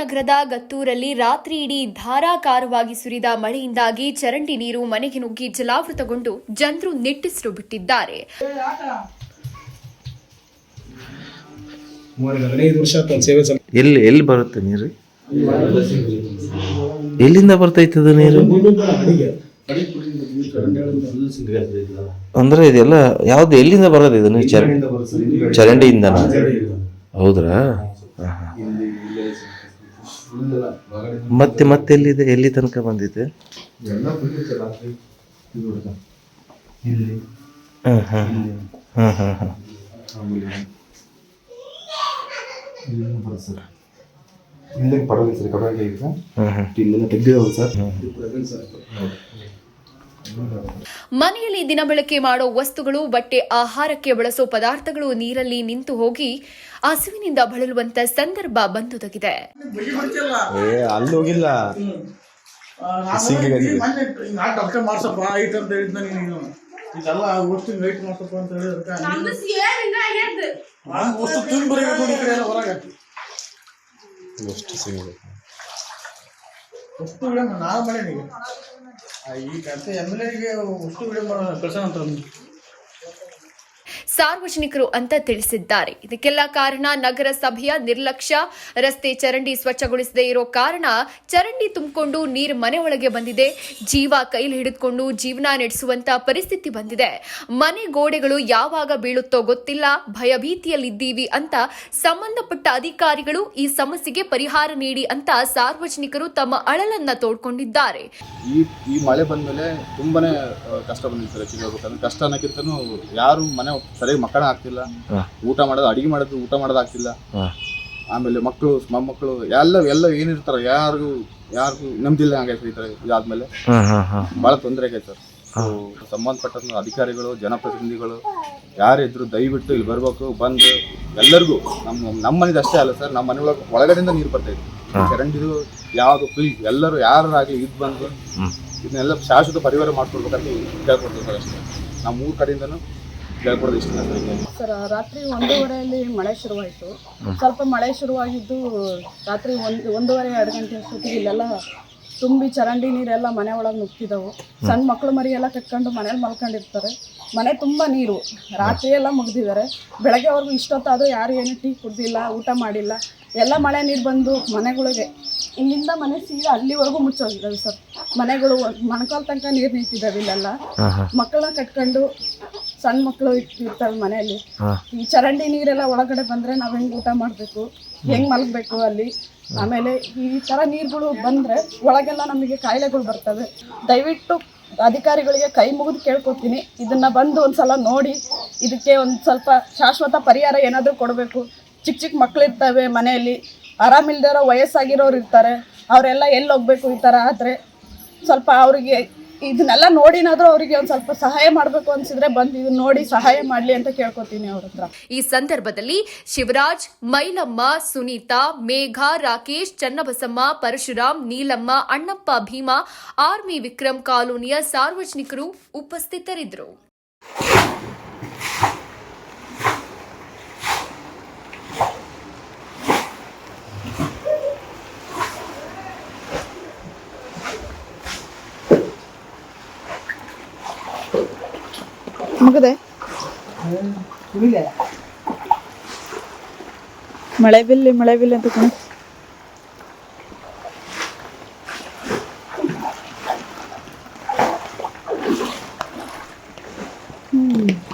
ನಗರದ ಗತ್ತೂರಲ್ಲಿ ರಾತ್ರಿ ಇಡೀ ಧಾರಾಕಾರವಾಗಿ ಸುರಿದ ಮಳೆಯಿಂದಾಗಿ ಚರಂಡಿ ನೀರು ಮನೆಗೆ ನುಗ್ಗಿ ಜಲಾವೃತಗೊಂಡು ಜನರು ನಿಟ್ಟಿಸಿರು ಬಿಟ್ಟಿದ್ದಾರೆ. ಎಲ್ಲಿ ಎಲ್ಲಿ ಬರುತ್ತೆ ನೀರು? ಎಲ್ಲಿಂದ ಬರ್ತೈತದ ನೀರು? ಅಂದ್ರೆ ಇದೆಲ್ಲ ಯಾವ್ದು ಎಲ್ಲಿಂದ ಬರೋದು ಇದು ನೀರು? ಚರ ಚರಂಡಿಯಿಂದನ? ಹೌದ್ರಾ. ಮತ್ತೆ ಮತ್ತೆ ಎಲ್ಲಿದೆ? ಎಲ್ಲಿ ತನಕ ಬಂದಿದೆ? ಹಾಂ ಹಾಂ. ಹಾಂ ಹಾಂ ಹಾಂ. ಇಲ್ಲೇ ಪರವಾಗಿಲ್ಲ ಸರ್. ಕಬಾಗಿ ಈಗ ಹಾ ಹಾ. ಇಲ್ಲೆಲ್ಲ ತೆಗ್ದಿರೋದು ಸರ್. ಮನೆಯಲ್ಲಿ ದಿನಬಳಕೆ ಮಾಡೋ ವಸ್ತುಗಳು ಬಟ್ಟೆ ಆಹಾರಕ್ಕೆ ಬಳಸೋ ಪದಾರ್ಥಗಳು ನೀರಲ್ಲಿ ನಿಂತು ಹೋಗಿ ಹಸುವಿನಿಂದ ಬಳಲುವಂತ ಸಂದರ್ಭ ಬಂದೊದಗಿದೆ. ಅಲ್ಲೋಗಿಲ್ಲ. ಮಾಡ್ಸಪ್ಪ ಐಟ್ ಅಂತ ಹೇಳಿದ್ನ ನೀನು ಇದೆಲ್ಲ ವೇಟ್ ಅಂತ ಹೇಳಿದ್ರೆ ಹೊರಗೆ. ವಸ್ತು ಮಾಡೀನಿ ಈ ಕೆಲಸ ಎಮ್ ಎಲ್ ಎಗೆ ವಸ್ತು ವಿಡಿಯೋ ಮಾಡೋ ಕೆಲಸ ಅಂತ ಅವ್ನು. ಸಾರ್ವಜನಿಕರು ಅಂತ ತಿಳಿಸಿದ್ದಾರೆ. ಇದಕ್ಕೆಲ್ಲ ಕಾರಣ ನಗರಸಭೆಯ ನಿರ್ಲಕ್ಷ್ಯ. ರಸ್ತೆ ಚರಂಡಿ ಸ್ವಚ್ಛಗೊಳಿಸದೇ ಇರೋ ಕಾರಣ ಚರಂಡಿ ತುಂಬಿಕೊಂಡು ನೀರು ಮನೆ ಒಳಗೆ ಬಂದಿದೆ. ಜೀವ ಕೈಲಿ ಹಿಡಿದುಕೊಂಡು ಜೀವನ ನಡೆಸುವಂತ ಪರಿಸ್ಥಿತಿ ಬಂದಿದೆ. ಮನೆ ಗೋಡೆಗಳು ಯಾವಾಗ ಬೀಳುತ್ತೋ ಗೊತ್ತಿಲ್ಲ. ಭಯಭೀತಿಯಲ್ಲಿದ್ದೀವಿ ಅಂತ ಸಂಬಂಧಪಟ್ಟ ಅಧಿಕಾರಿಗಳು ಈ ಸಮಸ್ಯೆಗೆ ಪರಿಹಾರ ನೀಡಿ ಅಂತ ಸಾರ್ವಜನಿಕರು ತಮ್ಮ ಅಳಲನ್ನ ತೋಡ್ಕೊಂಡಿದ್ದಾರೆ. ಈ ಮಳೆ ಬಂದಮೇಲೆ ತುಂಬಾನೇ ಕಷ್ಟ ಬಂದಿದೆ ಸರ್ ಕಷ್ಟ ಅನ್ನೋಕ್ಕಿಂತನೂ ಯಾರು ಮನೆ ಸರಿಯಾಗಿ ಮಕ್ಕಳ ಆಗ್ತಿಲ್ಲ. ಊಟ ಮಾಡೋದು ಅಡಿಗೆ ಮಾಡೋದು ಊಟ ಮಾಡೋದು ಆಗ್ತಿಲ್ಲ. ಆಮೇಲೆ ಮಕ್ಕಳು ಮೊಮ್ಮಕ್ಕಳು ಎಲ್ಲ ಎಲ್ಲ ಏನಿರ್ತಾರ ಯಾರಿಗೂ ಯಾರಿಗೂ ನಂಬಿಲ್ಲ ಹಂಗೈತೆ ಈ ಥರ ಇದಾದ್ಮೇಲೆ. ಭಾಳ ತೊಂದರೆ ಆಗೈತೆ ಸರ್. ಸಂಬಂಧಪಟ್ಟ ಅಧಿಕಾರಿಗಳು ಜನಪ್ರತಿನಿಧಿಗಳು ಯಾರಿದ್ರು ದಯವಿಟ್ಟು ಇಲ್ಲಿ ಬರ್ಬೇಕು ಬಂದು ಎಲ್ಲರಿಗೂ ನಮ್ಮ ನಮ್ಮ ಮನೇದು ಅಷ್ಟೇ ಅಲ್ಲ ಸರ್ ನಮ್ಮ ಮನೆ ಒಳಗೆ ಒಳಗಡೆಯಿಂದ ನೀರು ಬರ್ತೈತೆ ಚರಂಡಿದು ಯಾವುದು ಪ್ಲೀಸ್ ಎಲ್ಲರೂ ಯಾರಾಗಲಿ ಇದು ಬಂದು. ಇದನ್ನೆಲ್ಲ ಶಾಶ್ವತ ಪರಿಹಾರ ಮಾಡ್ಕೊಡ್ಬೇಕಂತ ಕೇಳ್ಕೊಡ್ತೀವಿ ಸರ್ ಅಷ್ಟೇ. ನಮ್ಮ ಊರ ಕಡೆಯಿಂದನೂ ಇಷ್ಟ ಸರ್ ರಾತ್ರಿ ಒಂದೂವರೆಯಲ್ಲಿ ಮಳೆ ಶುರುವಾಯಿತು. ಸ್ವಲ್ಪ ಮಳೆ ಶುರುವಾಗಿದ್ದು ರಾತ್ರಿ ಒಂದು ಒಂದೂವರೆ ಎರಡು ಗಂಟೆ ಅಷ್ಟೊತ್ತಿಗೆ ಇಲ್ಲೆಲ್ಲ ತುಂಬಿ ಚರಂಡಿ ನೀರೆಲ್ಲ ಮನೆ ಒಳಗೆ ನುಗ್ತಿದ್ದವು ಸಣ್ಣ ಮಕ್ಕಳು ಮರಿ ಎಲ್ಲ ಕಟ್ಕೊಂಡು ಮನೇಲಿ ಮಲ್ಕೊಂಡಿರ್ತಾರೆ. ಮನೆ ತುಂಬ ನೀರು. ರಾತ್ರಿ ಎಲ್ಲ ಮುಗ್ದಿದ್ದಾರೆ. ಬೆಳಗ್ಗೆವರೆಗೂ ಇಷ್ಟೊತ್ತಾದರೂ ಯಾರು ಏನು ಟೀ ಕುಡ್ದಿಲ್ಲ ಊಟ ಮಾಡಿಲ್ಲ. ಎಲ್ಲ ಮಳೆ ನೀರು ಬಂದು ಮನೆಗಳಿಗೆ. ಇಲ್ಲಿಂದ ಮನೆ ಸೀದಾ ಅಲ್ಲಿವರೆಗೂ ಮುಚ್ಚೋಗಿದ್ದಾವೆ ಸರ್. ಮನೆಗಳು ಮಣಕಾಲ್ ತನಕ ನೀರು ನಿಂತಿದ್ದಾವೆ ಇಲ್ಲೆಲ್ಲ. ಮಕ್ಕಳನ್ನ ಕಟ್ಕೊಂಡು ಸಣ್ಣ ಮಕ್ಕಳು ಇರ್ತವೆ ಮನೆಯಲ್ಲಿ. ಈ ಚರಂಡಿ ನೀರೆಲ್ಲ ಒಳಗಡೆ ಬಂದ್ರೆ ನಾವ್ ಹೆಂಗ್ ಊಟ ಮಾಡ್ಬೇಕು? ಹೆಂಗ್ ಮಲಗ್ಬೇಕು ಅಲ್ಲಿ? ಆಮೇಲೆ ಈ ತರ ನೀರುಗಳು ಬಂದ್ರೆ ಒಳಗೆಲ್ಲ ನಮಗೆ ಕಾಯಿಲೆಗಳು ಬರ್ತವೆ. ದಯವಿಟ್ಟು ಅಧಿಕಾರಿಗಳಿಗೆ ಕೈ ಮುಗಿದು ಕೇಳ್ಕೊತೀನಿ. ಇದನ್ನ ಬಂದು ಒಂದ್ಸಲ ನೋಡಿ. ಇದಕ್ಕೆ ಒಂದು ಸ್ವಲ್ಪ ಶಾಶ್ವತ ಪರಿಹಾರ ಏನಾದರೂ ಕೊಡಬೇಕು. ಚಿಕ್ಕ ಚಿಕ್ಕ ಮಕ್ಳು ಇರ್ತವೆ ಮನೆಯಲ್ಲಿ. ಆರಾಮಿಲ್ದಿರೋ ವಯಸ್ಸಾಗಿರೋರು ಇರ್ತಾರೆ. ಅವರೆಲ್ಲ ಎಲ್ಲಿ ಹೋಗ್ಬೇಕು ಈ ಥರ ಆದರೆ ಸ್ವಲ್ಪ ಅವರಿಗೆ ಇದನ್ನೆಲ್ಲ ನೋಡಿನಾದ್ರೂ ಅವರಿಗೆ ಒಂದು ಸ್ವಲ್ಪ ಸಹಾಯ ಮಾಡಬೇಕು ಅನ್ಸಿದ್ರೆ ಬಂದು ಇದನ್ನ ನೋಡಿ ಸಹಾಯ ಮಾಡ್ಲಿ ಅಂತ ಕೇಳ್ಕೊತೀನಿ ಅವ್ರ ಹತ್ರ. ಈ ಸಂದರ್ಭದಲ್ಲಿ ಶಿವರಾಜ್, ಮೈಲಮ್ಮ, ಸುನೀತಾ, ಮೇಘ, ರಾಕೇಶ್, ಚನ್ನಬಸಮ್ಮ, ಪರಶುರಾಮ್, ನೀಲಮ್ಮ, ಅಣ್ಣಪ್ಪ ಭೀಮಾ, ಆರ್ಮಿ ವಿಕ್ರಮ್ ಕಾಲೋನಿಯ ಸಾರ್ವಜನಿಕರು ಉಪಸ್ಥಿತರಿದ್ದರು. നമുക്കതേ മളവില്ല മളവില്ല എന്തൊക്കെ Hmm.